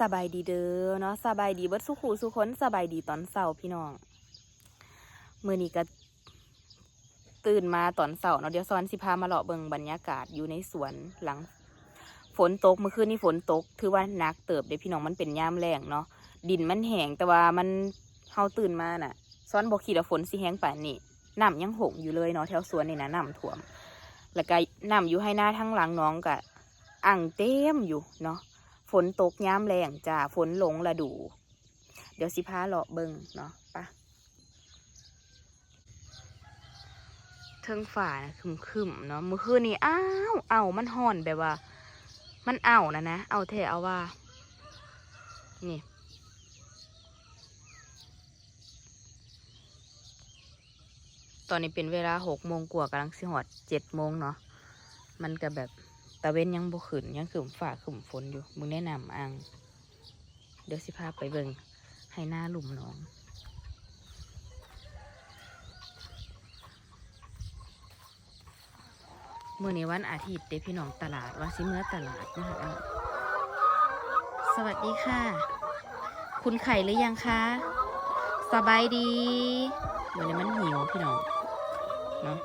สบายดีเด้อเนาะสบายดีเบิดสุขูสุคนสบายดีตอนเช้าพี่น้องมือนี้ก็ตื่นมาตอนเช้าเนาะเดี๋ยวซ้อนสิพามาเลาะเบิงบรรยากาศอยู่ในสวนหลัง ฝนตกเมื่อคืนนี้ฝนตก ถือว่านักเติบเด้พี่น้องมันเป็นยามแรงเนาะดินมันแห้งแต่ว่ามันเฮาตื่นมาน่ะซ้อนบ่คิดว่าฝนสิแห้งป่านนี้น้ำยังหงอยู่เลยเนาะแถวสวนนี่นะน้ำท่วม แล้วก็น้ำอยู่ให้หน้าทั้งหลังน้องก็อ่างเต็มอยู่เนาะ ฝนตกย้ำแรงจ้าฝนหลงระดู เดี๋ยวสิพาเลาะเบิงเนาะปะเทิงฝ่านะคึมๆเนาะเมื่อคืนนี้อ้าวเอามันห่อนแบบว่า มันเอานะนะเอาเทเอาว่า นี่ตอนนี้เป็นเวลาหกโมงกว่ากำลังสิหอดเจ็ดโมงเนาะ มันก็แบบะเว้นยังบ่ขึ้นยังขึ้นฝ่าขึ้นฝนอยู่มึงแนะนำอังเดี๋ยวสิพาไปเบิ่งให้หน้าหลุมน้อง เมื่อในวันอาทิตย์เดพี่น้องตลาดว่าสิเมื่อตลาดนะคะสวัสดีค่ะ คุณไข่หรือยังคะสบายดีเดี๋ยวนี้มันหิวพี่น้องเนาะ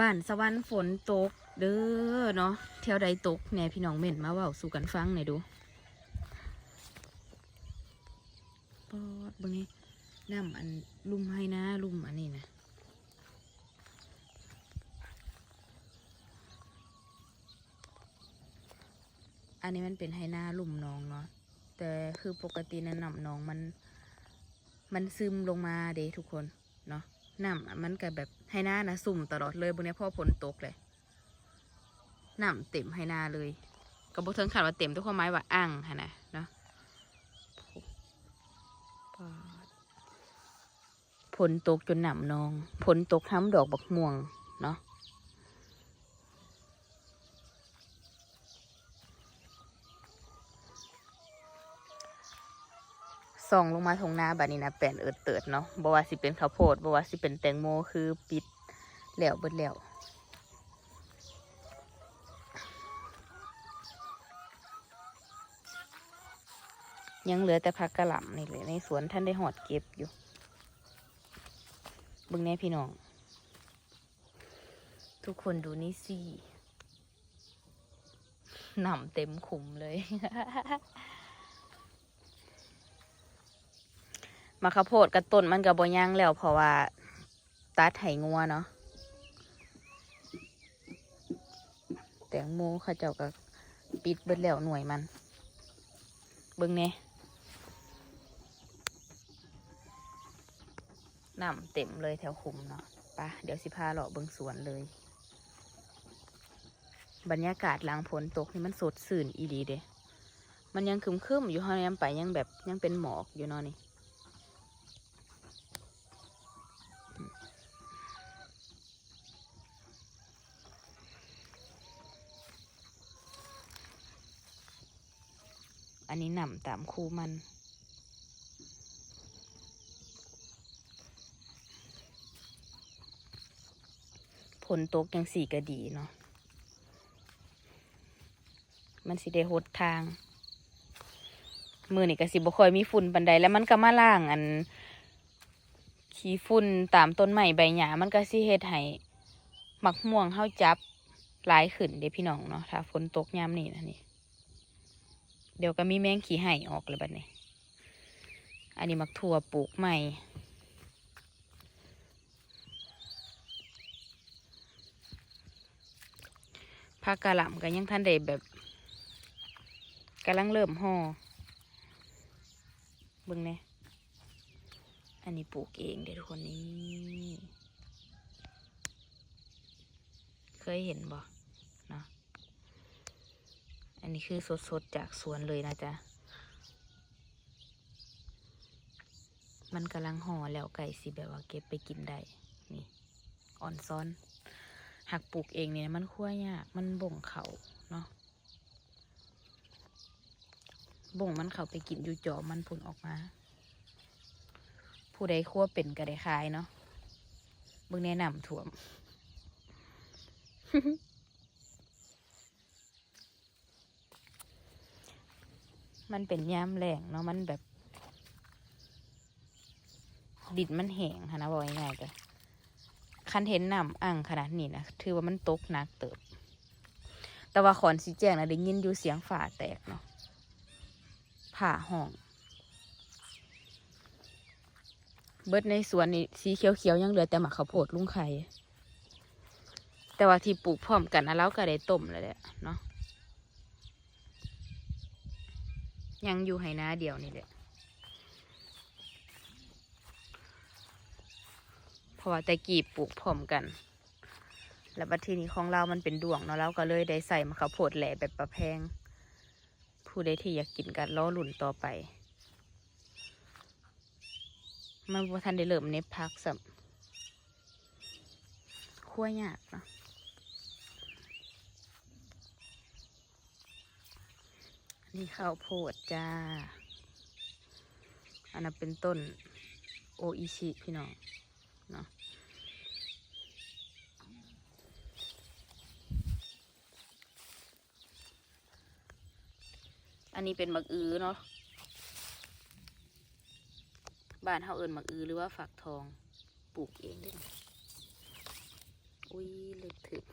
บ้านสวรรค์ฝนตก เด้อเนาะแถวใดตกเนี่ยพี่น้องเม่นมาว่าสู่กันฟังหน่อยดูปอดบงนี้น้ำอันลุ่มให้นะลุ่มอันนี้นะอันนี้มันเป็นให้หน้าลุ่มน้องเนาะแต่คือปกตินะน้ำน้องมัน มันซึมลงมาเด้ทุกคนเนาะ น้ำมันก็แบบให้หน้านะสุ่มตลอดเลยบนนี้พ่อฝนตกเลยน้ำเต็มให้หน้าเลยก็บอกเทิงขาดว่าเต็มด้วยความหมายว่าอ่างฮะนะเนาะฝนตกจนหนำนองฝนตกทั้งดอกบักม่วงเนาะ ส่องลงมาทงนาบัดนี้นะแปลนเอิดเติดเนาะบ่ว่าสิเป็นข้าวโพดบ่ว่าสิเป็นแตงโมคือปิดแล้วเบิดแล้วยังเหลือแต่ผักกระหล่ำนี่เลยในสวนท่านได้หอดเก็บอยู่บึงแน่พี่น้อง ทุกคนดูนี่สิหนำเต็มขุมเลย มาข้าวโพดกับต้นมันกับบย่างแล้วเพราะว่าตัดไหงัวเนาะแตงโมข้าเจ้าก็ปิดเบิดแล้วหน่วยมัน เบิ่งเนี่ยน้ำเต็มเลยแถวคุมเนาะปะเดี๋ยวสิพาเลาะเบิ่งสวนเลย บรรยากาศหลังฝนตกนี่มันสดสื่นอีดีเด้มันยังคึมๆอยู่ห้องน้ำไปยังแบบยังเป็นหมอกอยู่เนาะนี่ อันนี้หนำตามคูมัน ผลตกยังสี่ก็ดีเนาะ มันสิได้หดทาง มือนี่ก็สิบ่ค่อยมีฝุ่นปันใดแล้วมันก็มาล่างอัน ขี้ฝุ่นตามต้นไม้ใบหญ้ามันก็สิเฮ็ดให้หมักม่วงเฮาจับหลายขึ้นเด้พี่น้องเนาะถ้าฝนตกยามนี้นะนี่ เดี๋ยวก็มีแมงขี้ไห่ออกเลยบัดนี้ อันนี้มักถั่วปลูกใหม่ ผักกะหล่ำก็ยังท่านได้แบบกำลังเริ่มห่อบิ่งเนี่ยอันนี้ปลูกเองเดี๋ยวทุกคนนี้ เคยเห็นบ่ นี้คือสดๆ จากสวนเลยนะจ๊ะ มันกำลังห่อแล้วไก่สิแบบว่าเก็บไปกินได้ นี่อ่อนซ้อน หักปลูกเองเนี่ยมันคั่วยาก มันบ่งเขาเนาะ บ่งมันเขาไปกินอยู่จอมันพุ่นออกมา ผู้ใดคั่วเป็นก็ได้ขายเนาะเบิ่งแนะนำถ่วม มันเป็นยามแรงเนาะมันแบบ ดินมันแห้งค่ะนะบอกง่ายๆก็คันเห็นน้ำอ่างขนาดนี้นะถือว่ามันตกหนักเติบ แต่ว่าขอนสีแจ้งนะได้ยินอยู่เสียงฝ่าแตกเนาะผ่าห้องเบิดในสวนนี่สีเขียวๆยังเหลือแต่หมากข้าวโพดลุงไข่แต่ว่าที่ปลูกพร้อมกันนะแล้วก็ได้ต้มแล้วแหละเนาะ ยังอยู่ไหนาเดียวนี่แหละเพราะว่าแต่กีบปลูกพร้อมกัน แล้วบัดทีนี้ของเรามันเป็นดวงเนาะเราก็เลยได้ใส่มะขามโพดแหล่แบบประแพง ผู้ใดที่อยากกินกันล้อหลุ่นต่อไปมันบ่ทันได้เริ่มเน็บพักสับคั่วยากเนาะ นี่ข้าวโพดจ้า อันนั้นเป็นต้นโออิชิพี่น้องเนาะอันนี้เป็นมักอือเนาะ บ้านเฮาเอิญมักอือหรือว่าฝักทอง ปลูกเองด้วยอุ้ยเล็กถึก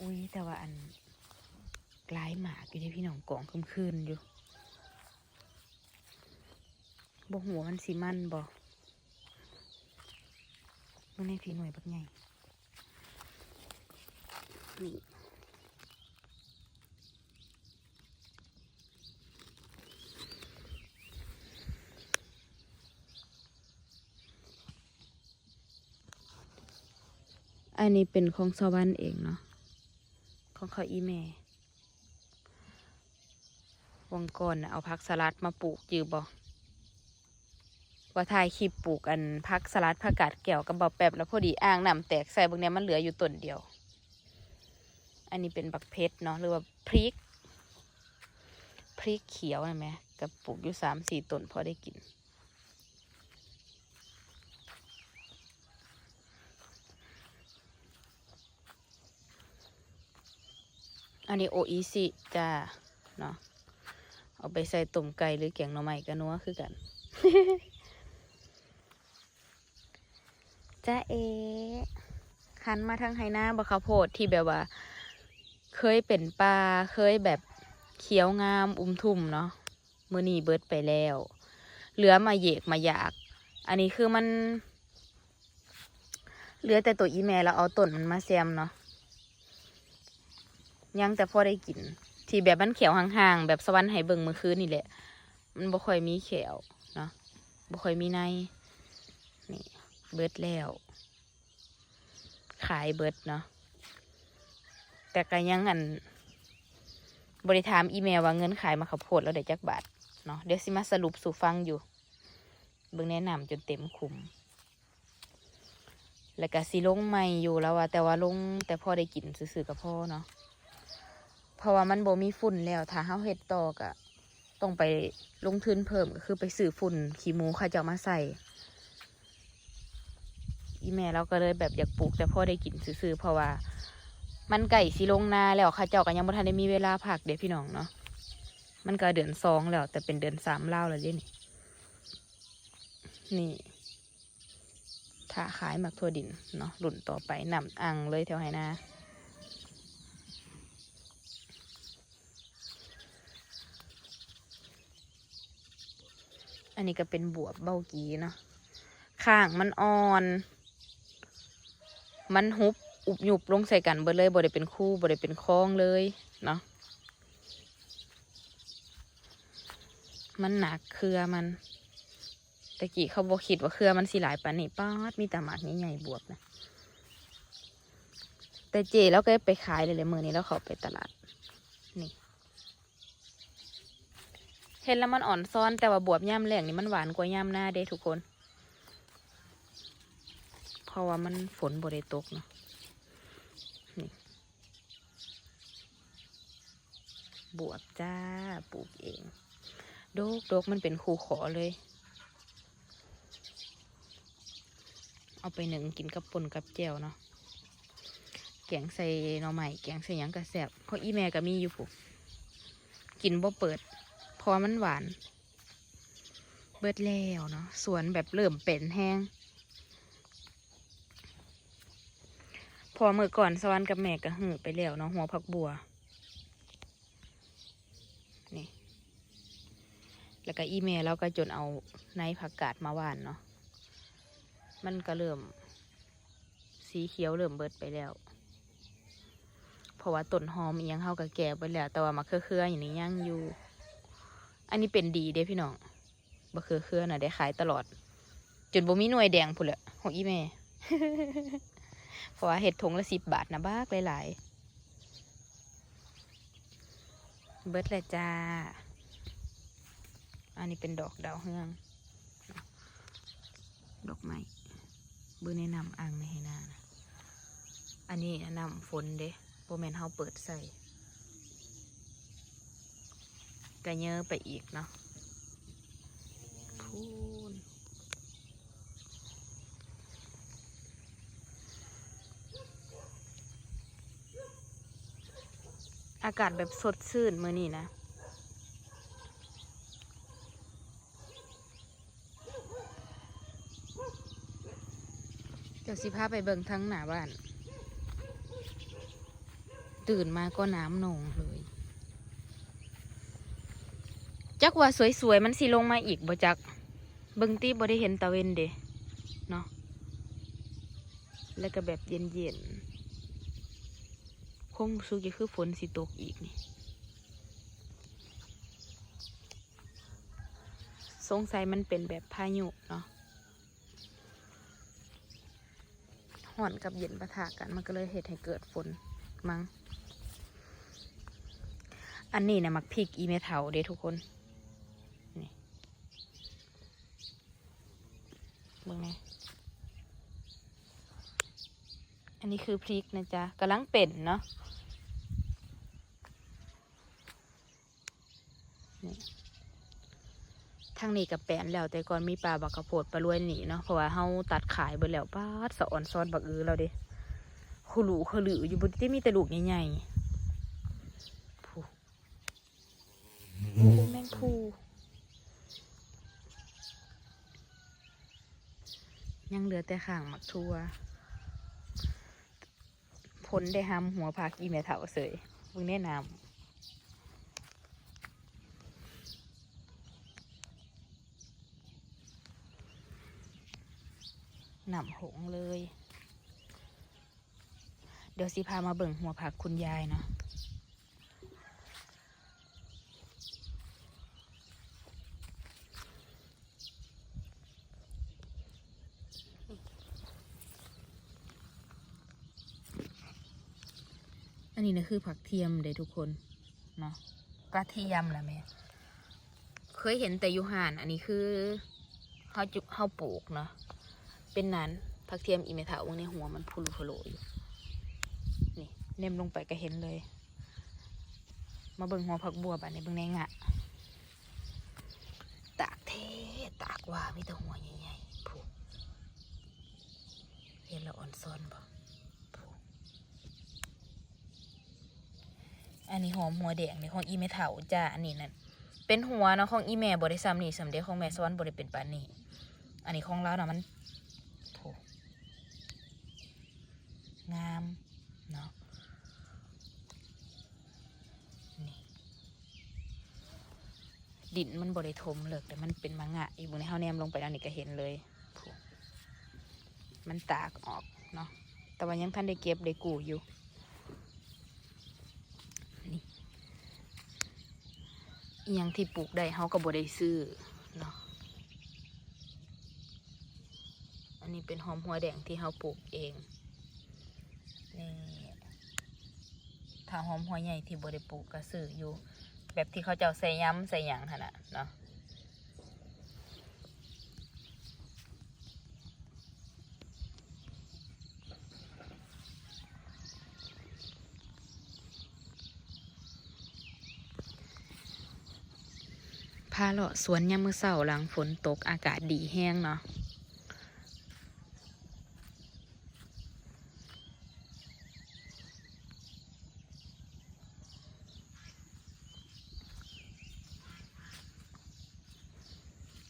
อุ้ยแต่ว่าอัน กลายหมากอยู่ที่พี่น้องกองคืมคืนๆอยู่บ่หัวมันสีมันบ่มันในผีหน่วยบักใหญ่นี่อันนี้เป็นของสวรรค์เองเนาะ ของเขาอีแม่ วังก่อนเอาพักสลัดมาปลูกยืบ่ว่าถ่ายคลิปปลูกอันพักสลัดผักกาดแก้วกับบอแป๊บแล้วพอดีอ่างน้ำแตกใส่บางเนี้ยมันเหลืออยู่ต้นเดียว อันนี้เป็นบักเพชรเนาะหรือว่าพริก พริกเขียวนะแม่กับปลูกอยู่สามสี่ต้นพอได้กินอันนี้โออีซิจ้าเนาะ เอาไปใส่ต้มไก่หรือแกงหน่อไม้ก็นัวคือกันจ้าเอหันมาทางไหนาบะข้าวโพดที่แบบว่า เคยเป็นปลาเคยแบบเขียวงามอุ้มทุ่มเนาะมือนีเบิดไปแล้ว เหลือมาเหยกมาอยาก อันนี้คือมัน เหลือแต่ตัวอีแม่แล้วเอาต้นมันมาแซมเนาะยังแต่พอได้กิน ที่แบบมันเขียวห่างๆแบบสวรรค์ไหเบิ่งเมื่อคืนนี่แหละ มันบ่ค่อยมีเขียวเนาะบ่ค่อยมีในนี่เบิดแล้ว ขายเบิดเนาะแต่ก็ยังอันบริถามอีเมลว่าเงินขายมาขับโพดแล้วได้จักบาทเนาะเดี๋ยวสิมาสรุปสู่ฟังอยู่เบิ่งแนะนำจนเต็มคุมแล้วก็สิลงใหม่อยู่แล้วว่าแต่ว่าลงแต่พ่อได้กินซื่อๆกับพ่อเนาะ เพราะว่ามันบ่มีฝุ่นแล้ว ถ้าเฮาเฮ็ดต่อก็ต้องไปลงทุนเพิ่มก็คือไปซื้อฝุ่นขี้หมูเขาจะเอามาใส่ อีแม่เราก็เลยแบบอยากปลูก แต่พ่อได้กินซื่อๆเพราะว่า มันไก่สิลงนาแล้วเข้าเจ้าก็ยังบ่ทันได้มีเวลาพักเด้พี่น้องเนาะมันก็เดือนสองแล้ว แต่เป็นเดือนสามแล้วแล้วเด้นี่นี่ถ้าขายหมักทั่วดินเนาะรุ่นต่อไปนำอังเลยแถวไหนา อันนี้ก็เป็นบวบเบากีเนาะข้างมันอ่อน มันหุบอุบหยุบลงใส่กันเบิดเลยบ่ได้เป็นคู่บ่ได้เป็นคล้องเลยเนาะมันหนักเครือมันตะกี้เขาบอกคิดว่าเครือมันสีหลายปานนี่ป้าดมีแต่หมากใหญ่ๆบวบนะแต่เจแล้วก็ไปขายเลยเลยมือนี้แล้วเขาไปตลาดนี่ เห็นแล้วมันอ่อนซ้อนแต่ว่าบวบย่ำแหลงนี่มันหวานกว่าย่ำหน้าเด้ทุกคน เพราะว่ามันฝนบริตกเนาะนี่บวบจ้าปลูกเองโดกโดกมันเป็นคูขอเลย เอาไปหนึ่งกินกับปนกับแจ่วเนาะแกงใส่หน่อไม้แกงใส่หยังกระแสบเพราะอีแม่ก็มีอยู่ผู้กินบ่เปิด เพราะมันหวาน เบิดแล้วเนาะสวนแบบเริ่มเป็นแห้ง พอเมื่อก่อนสวรรค์กับแม่ก็หือไปแล้วเนาะหัวผักบัว นี่ แล้วก็อีเมลเราก็จนเอาในผักกาดมาหว่านเนาะมันก็เริ่ม สีเขียวเริ่มเบิดไปแล้วเพราะว่าต้นหอมอิหยังเข้ากับแก่ไปแล้ว แต่ว่ามาเครือๆอย่างนี้ยังอยู่ อันนี้เป็นดีเด้พี่น้องบะเครือน่ะได้ขายตลอด จนบ่มีหน่วยแดงพุ่นละของอีเมเพราะว่าเห็ดทงละสิบบาทนะบ้ากหลายๆ เบิดเลยจ้า อันนี้เป็นดอกดาวเฮือง ดอกไม้เบอร์แนะนำอ่างในให้หนานะอันนี้แนะนำฝนเด้โบแมนเฮาเปิดใส่ กระเยอะไปอีกเนาะพูนอากาศแบบสดชื่นมื้อนี้นะเดี๋ยวสิพาไปเบิ่งทั้งหน้าบ้าน ตื่นมาก็น้ำหนองเลย จักว่าสวยๆมันสิลงมาอีกบ่จักเบิ่งตีบ่ได้เห็นตะเวนเดะเนาะแล้วก็แบบเย็นๆคงสุกจะคือฝนสิตกอีกนี่สงสัยมันเป็นแบบพายุเนาะห่อนกับเย็นปะทะกันมันก็เลยเหตุให้เกิดฝนมั้งอันนี้นะมักพริกอีเมเทาเด้ทุกคน เบิ่งไงอันนี้คือพริกนะจ๊ะกำลังเป็นเนาะนี่ทางนี้กับแปนแล้วแต่ก่อนมีปลาบักกระโพดปลารวยหนีเนาะเพราะว่าเฮาตัดขายไปแล้วป้าดสะอ่อนซ้อนบักอือเราเด้คุลูคุหลืออยู่บนที่มีแต่ลูกใหญ่ๆผู้แมงผู้ ยังเหลือแต่ข้างหมักทัวผลได้หำหัวผักอีเมเถาเสยมึงแนะนำหนำหงเลย เดี๋ยวสิพามาเบิ่งหัวผักคุณยายเนาะ อันนี้นะคือผักเทียมเด้ทุกคนเนาะกระเทียมแหละแม่เคยเห็นแต่อยูหานอันนี้คือเฮาจุเฮาปลูกเนาะเป็นนั้นผักเทียมอีเมทาวงในหัวมันพุลุพโลอยู่นี่เนมลงไปก็เห็นเลย มาเบิ่งหัวผักบัวบัดในเบิ่งในงะตากเทตากว่ามีแต่หัวใหญ่ๆผูเห็นแล้วอ่อนซ้อนบ่ อันนี้หอมหัวแดงในของอีเมทาวจ้าอันนี้นั่นเป็นหัวเนาะของอีแม่บริซ้ำนี่สำเด็จของแม่ซ้อนบริเป็นปานนี้อันนี้ของเราเนาะมันโถงามเนาะนี่ดินมันบริทมเลิกแต่มันเป็นมังงะอีกบนเฮาแนมลงไปแล้วนี่ก็เห็นเลยมันตากออกเนาะแต่ว่ายังท่านได้เก็บได้กูอยู่นี่ อียังที่ปลูกได้เฮาก็บ่ได้ซื้อเนาะอันนี้เป็นหอมหัวแดงที่เขาปลูกเองนี่ถ้าหอมหัวใหญ่ที่บริปลูกก็ซื้ออยู่ แบบที่เขาเจ้าใส่ย้ำใส่หยางขนาดเนาะาเลาะสวนยามมือเช้าหลังฝนตกอากาศดีแห้งเนาะ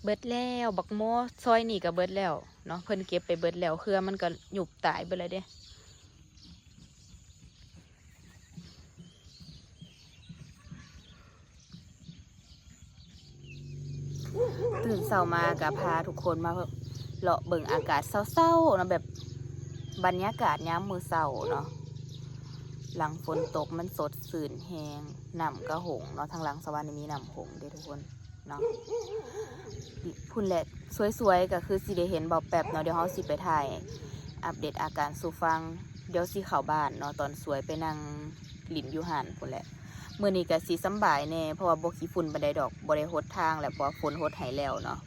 เบิดแล้วบักโมซอยนี่ก็เบิดแล้วเนาะเพิ่นเก็บไปเบิดแล้วเครือมันก็หยุบตายไปเลยเด้ ตื่นเช้ามากับพาทุกคนมาเลาะเบิ่งอากาศเศร้าๆเนาะแบบบรรยากาศย้ำมือเศร้าเนาะหลังฝนตกมันสดสื่นแหงน้ำก็หงเนาะทางหลังสวรรค์นี่มีน้ำหงเด้ทุกคนเนาะพุ่นแหละสวยๆก็คือสิได้เห็นบอกแป๊บเนาะเดี๋ยวเฮาสิไปถ่าย อัปเดตอาการสู่ฟัง เดี๋ยวสิเข้าบ้านเนาะตอนสวยไปนั่งหลินอยู่หันพุ่นแหละ มื้อนี้ก็สิสำบายแน่เพราะว่าบ่ขี้ฝุ่นบันไดดอกบ่ได้หดทางแล้วเพราะฝนหดให้แล้วเนาะ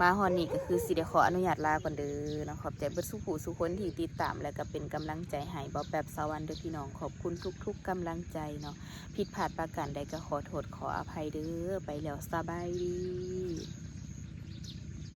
มาฮอนนี้ก็คือสิได้ขออนุญาตลาก่อนเด้อนะขอบใจเบิดสุผู้สุคนที่ติดตามและก็เป็นกำลังใจให้บ่แป๊บสวรรค์เด้อพี่น้องขอบคุณทุก ๆกำลังใจเนาะผิดพลาดประการใดก็ขอโทษขออภัยเด้อไปแล้วสบายดี